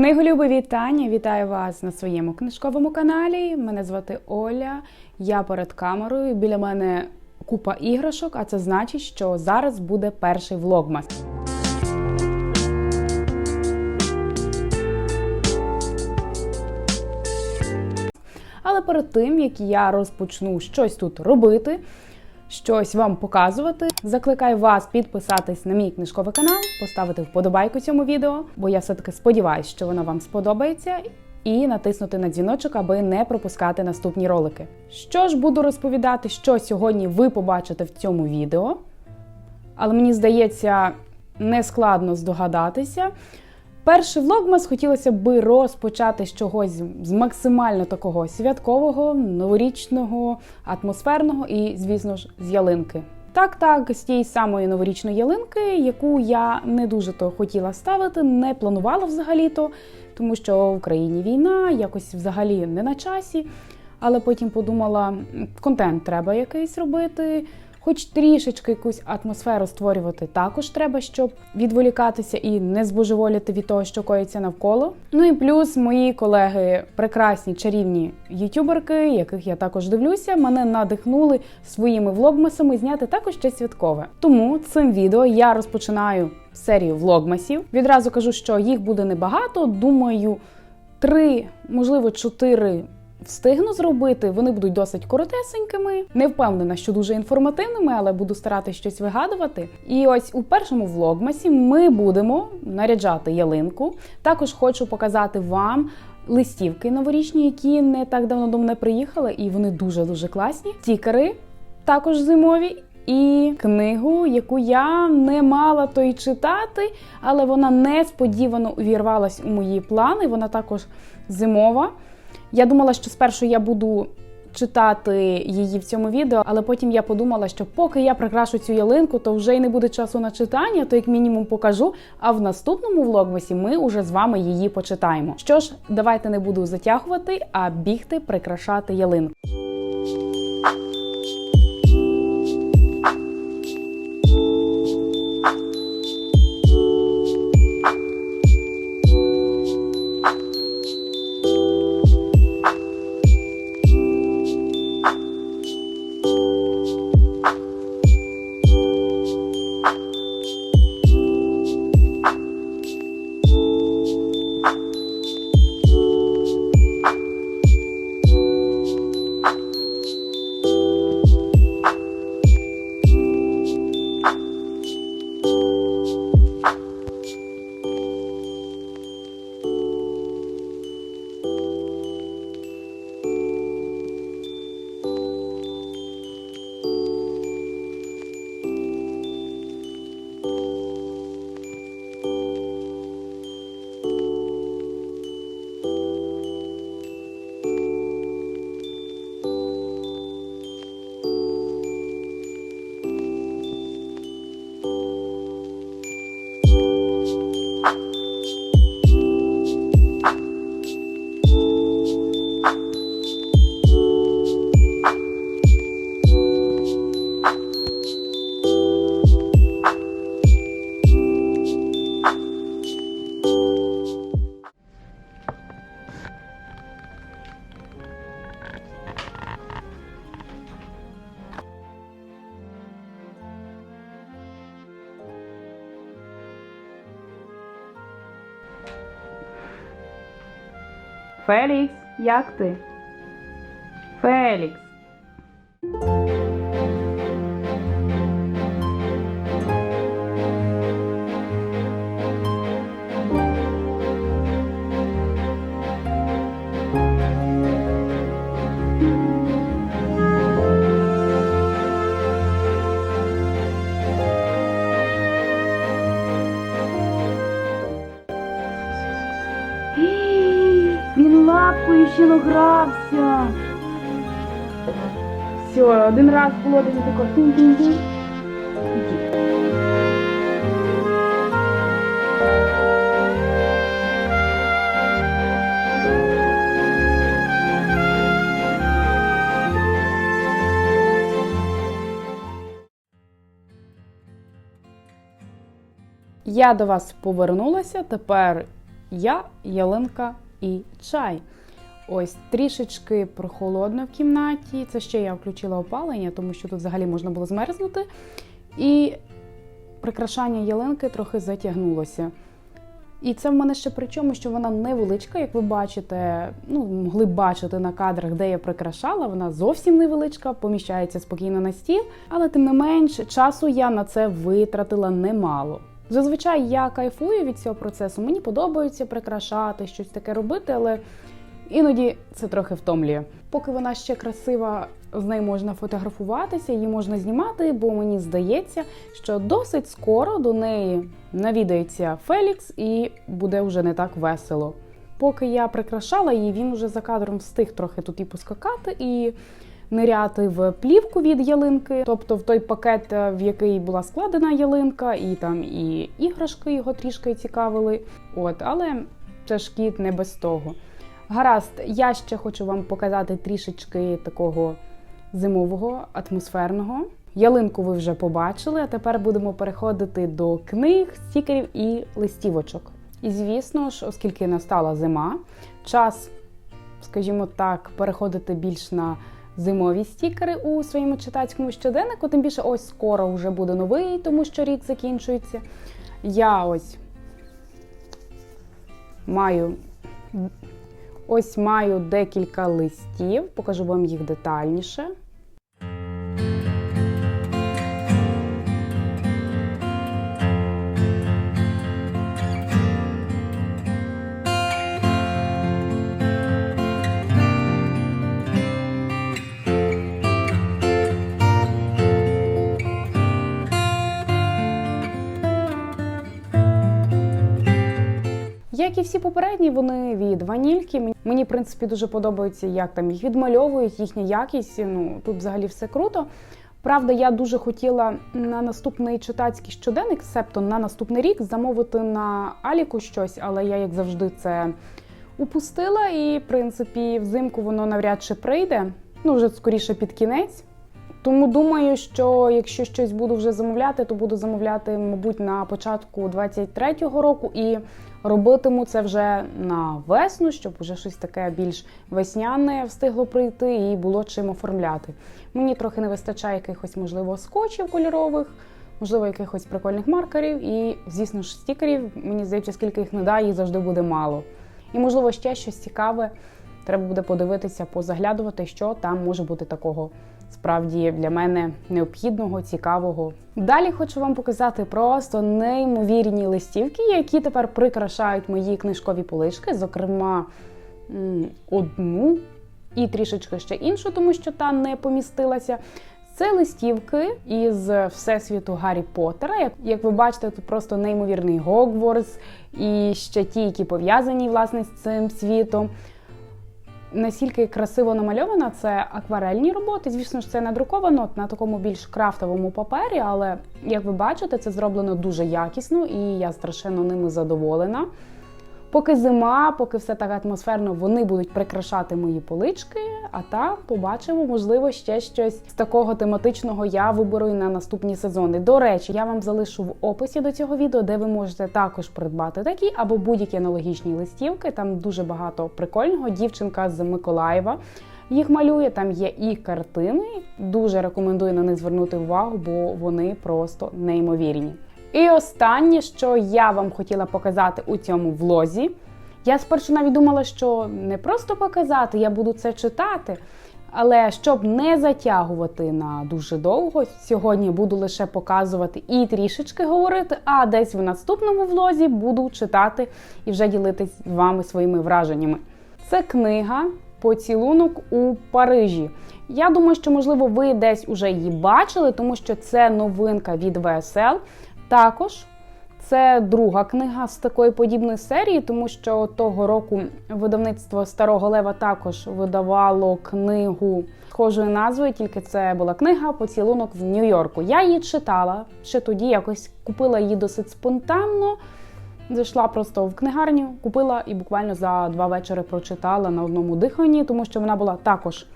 Книголюби вітання! Вітаю вас на своєму книжковому каналі. Мене звати Оля. Я перед камерою. Біля мене купа іграшок, а це значить, що зараз буде перший влогмас. Але перед тим як я розпочну щось тут робити, щось вам показувати, закликаю вас підписатись на мій книжковий канал, поставити вподобайку цьому відео, бо я все-таки сподіваюся, що воно вам сподобається. І натиснути на дзвіночок, аби не пропускати наступні ролики. Що ж буду розповідати, що сьогодні ви побачите в цьому відео, але мені здається, не складно здогадатися. Перший влогмас хотілося б розпочати з чогось з максимально такого святкового, новорічного, атмосферного і, звісно ж, з ялинки. Так, так, з тієї самої новорічної ялинки, яку я не дуже то хотіла ставити, не планувала взагалі-то, тому що в Україні війна, якось взагалі не на часі. Але потім подумала, контент треба якийсь робити. Хоч трішечки якусь атмосферу створювати також треба, щоб відволікатися і не збожеволіти від того, що коїться навколо. Ну і плюс мої колеги, прекрасні чарівні ютюберки, яких я також дивлюся, мене надихнули своїми влогмасами зняти також щось святкове. Тому цим відео я розпочинаю серію влогмасів. Відразу кажу, що їх буде небагато. Думаю, три, можливо, чотири встигну зробити. Вони будуть досить коротесенькими. Не впевнена, що дуже інформативними, але буду старатися щось вигадувати. І ось у першому влогмасі ми будемо наряджати ялинку. Також хочу показати вам. Листівки новорічні, які не так давно до мене приїхали, і вони дуже дуже класні. Стікери також зимові, і книгу, яку я не мала то й читати, але вона несподівано увірвалась у мої плани. Вона також зимова. Я думала, що спершу я буду читати її в цьому відео, але потім я подумала, що поки я прикрашу цю ялинку, то вже й не буде часу на читання, то як мінімум покажу. А в наступному влогмасі ми уже з вами її почитаємо. Що ж, давайте не буду затягувати, а бігти прикрашати ялинку. Фелікс, як ти? Фелікс. Ще награвся. Все, один раз було десь тако тин-тин-тин. Я до вас повернулася. Тепер Я, ялинка і чай. Ось трішечки прохолодно в кімнаті. Це ще я включила опалення, тому що тут взагалі можна було змерзнути. І прикрашання ялинки трохи затягнулося. І це в мене ще при чому, що вона невеличка, як ви бачите, ну могли б бачити на кадрах, де я прикрашала. Вона зовсім невеличка, поміщається спокійно на стіл, але тим не менш часу я на це витратила немало. Зазвичай я кайфую від цього процесу. Мені подобається прикрашати, щось таке робити, але іноді це трохи втомлює. Поки вона ще красива, з нею можна фотографуватися, її можна знімати, бо мені здається, що досить скоро до неї навідається Фелікс і буде вже не так весело. Поки я прикрашала її, він вже за кадром встиг трохи тут і поскакати, і ниряти в плівку від ялинки, тобто в той пакет, е, в який була складена ялинка, і там і іграшки його трішки цікавили. От, але це ж кіт не без того. Гаразд, я ще хочу вам показати трішечки такого зимового, атмосферного. Ялинку ви вже побачили, а тепер будемо переходити до книг, стікерів і листівочок. І звісно ж, оскільки настала зима, час, скажімо так, переходити більш на зимові стікери у своєму читацькому щоденнику. Тим більше, ось скоро вже буде новий, тому що рік закінчується. Я ось маю Ось маю декілька листів, покажу вам їх детальніше. Як і всі попередні, вони від ванільки. Мені- в принципі, дуже подобається, як там їх відмальовують, їхня якість. Ну тут взагалі все круто. Правда, я дуже хотіла на наступний читацький щоденник, себто на наступний рік, замовити на Аліку щось, але я, як завжди, це упустила. І, в принципі, взимку воно навряд чи прийде. Ну, вже скоріше під кінець. Тому думаю, що якщо щось буду вже замовляти, то буду замовляти, мабуть, на початку 23-го року і робитиму це вже на весну, щоб вже щось таке більш весняне встигло прийти і було чим оформляти. Мені трохи не вистачає якихось, можливо, скотчів кольорових, можливо, якихось прикольних маркерів і, звісно ж, стікерів. Мені здається, скільки їх не дай, їх завжди буде мало. І, можливо, ще щось цікаве. Треба буде подивитися, позаглядувати, що там може бути такого справді для мене необхідного, цікавого. Далі хочу вам показати просто неймовірні листівки, які тепер прикрашають мої книжкові полишки, зокрема одну і трішечки ще іншу, тому що та не помістилася. Це листівки із всесвіту Гаррі Поттера. Як, як ви бачите, тут просто неймовірний Гогворс і ще ті, які пов'язані власне з цим світом. Настільки красиво намальована, це акварельні роботи. Звісно ж, це не друковано на такому більш крафтовому папері, але як ви бачите, це зроблено дуже якісно і я страшенно ними задоволена. Поки зима, поки все так атмосферно, вони будуть прикрашати мої полички, а там побачимо, можливо, ще щось з такого тематичного я виберу і на наступні сезони. До речі, я вам залишу в описі до цього відео, де ви можете також придбати такі або будь-які аналогічні листівки. Там дуже багато прикольного. Дівчинка з Миколаєва їх малює. Там є і картини. Дуже рекомендую на них звернути увагу, бо вони просто неймовірні. І останнє, що я вам хотіла показати у цьому влозі. Я спершу навіть думала, що не просто показати, я буду це читати. Але щоб не затягувати на дуже довго, сьогодні буду лише показувати і трішечки говорити, а десь в наступному влозі буду читати і вже ділитись з вами своїми враженнями. Це книга Поцілунок у Парижі. Я думаю, що можливо ви десь уже її бачили, тому що це новинка від ВСЛ. Також це друга книга з такої подібної серії, тому що того року видавництво Старого Лева також видавало книгу схожою назвою, тільки це була книга Поцілунок в Нью-Йорку. Я її читала ще тоді, якось купила її досить спонтанно. Зайшла просто в книгарню, купила і буквально за два вечори прочитала на одному диханні, тому що вона була також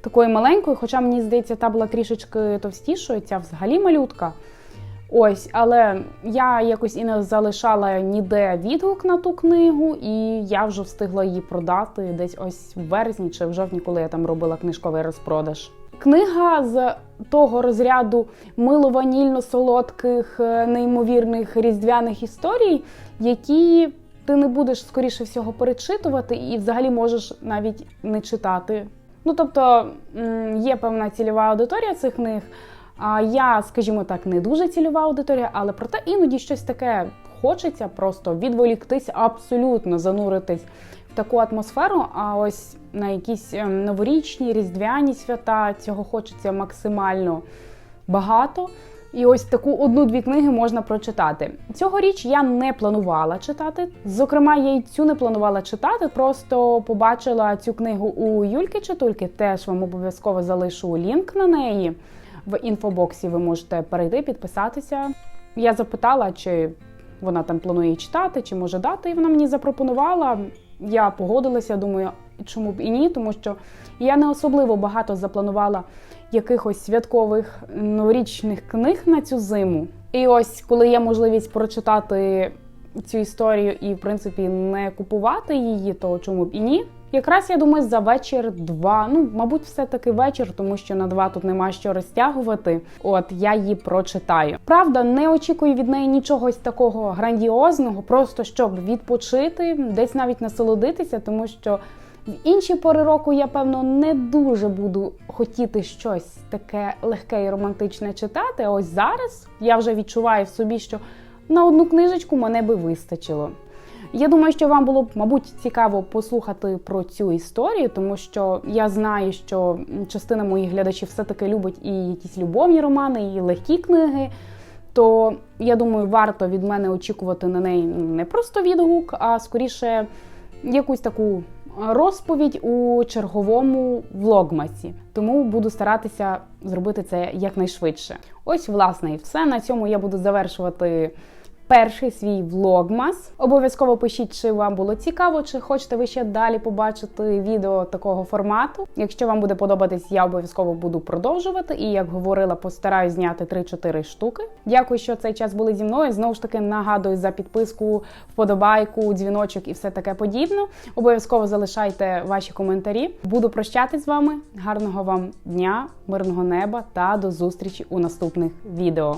такою маленькою, хоча мені здається, та була трішечки товстішою, ця взагалі малютка. Ось, але я якось і не залишала ніде відгук на ту книгу, і я вже встигла її продати десь ось в березні чи в жовтні, коли я там робила книжковий розпродаж. Книга з того розряду мило-ванільно-солодких, е, неймовірних різдвяних історій, які ти не будеш скоріше всього перечитувати, і взагалі можеш навіть не читати. Ну тобто є певна цільова аудиторія цих книг. Я, скажімо так, не дуже цільова аудиторія, але проте іноді щось таке хочеться просто відволіктись, абсолютно зануритись в таку атмосферу. А ось на якісь ем, новорічні, різдвяні свята цього хочеться максимально багато. І ось таку одну-дві книги можна прочитати. Цьогоріч я не планувала читати. Зокрема, я й цю не планувала читати, просто побачила цю книгу у Юльки Читульки. Теж вам обов'язково залишу лінк на неї в інфобоксі. Ви можете перейти, підписатися. Я запитала, чи вона там планує читати, чи може дати, і вона мені запропонувала. Я погодилася, думаю, чому б і ні, тому що я не особливо багато запланувала якихось святкових новорічних книг на цю зиму. І ось, коли є можливість прочитати цю історію і, в принципі, не купувати її, то чому б і ні. Якраз я думаю, за вечір два. Ну, мабуть, все-таки вечір, тому що на два тут нема що розтягувати. От я її прочитаю. Правда, не очікую від неї нічого такого грандіозного, просто щоб відпочити, десь навіть насолодитися, тому що. В інші пори року я, певно, не дуже буду хотіти щось таке легке і романтичне читати. А ось зараз я вже відчуваю в собі, що на одну книжечку мене би вистачило. Я думаю, що вам було б, мабуть, цікаво послухати про цю історію, тому що я знаю, що частина моїх глядачів все-таки любить і якісь любовні романи, і легкі книги. То я думаю, варто від мене очікувати на неї не просто відгук, а скоріше якусь таку розповідь у черговому влогмасі. Тому буду старатися зробити це якнайшвидше. Ось, власне, і все. На цьому я буду завершувати перший свій влогмас. Обов'язково пишіть, чи вам було цікаво, чи хочете ви ще далі побачити відео такого формату. Якщо вам буде подобатись, я обов'язково буду продовжувати. І як говорила, постараюсь зняти 3-4 штуки. Дякую, що цей час були зі мною. Знову ж таки нагадую за підписку, вподобайку, дзвіночок і все таке подібне. Обов'язково залишайте ваші коментарі. Буду прощатись з вами. Гарного вам дня, мирного неба та до зустрічі у наступних відео.